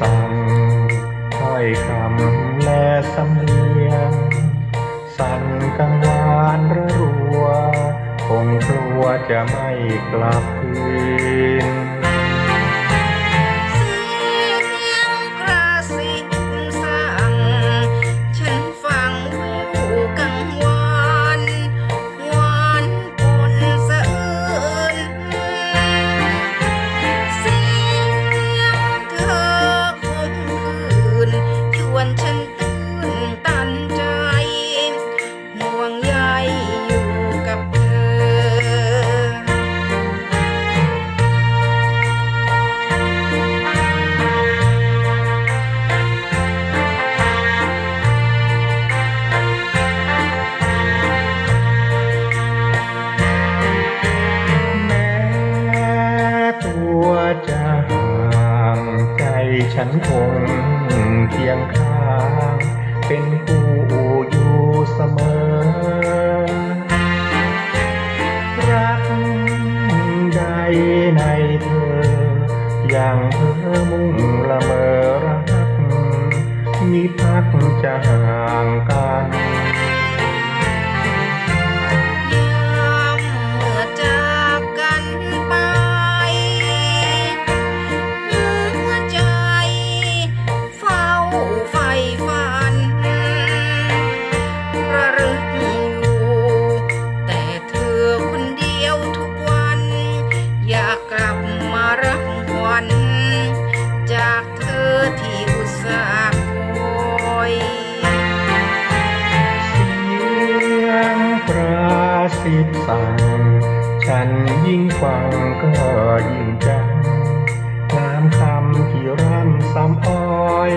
สั่งถ้อยคำและสำเนียง สั่นกังวานระรัว คงกลัวจะไม่กลับคืน จะห่างใจฉันคงเคียงข้าง เป็นผู้อยู่เสมอ รักใดในเธอ อย่างเธอมุ่งละเมอรัก มีพักจะห่างกัน รับขวันจากเธอที่อุตส่าห์คอยเสียงประสิทธิ์สั่งฉันยิ่งฟังก็ยิ่งจังงามคำที่ร่ำซ้ำอ้อย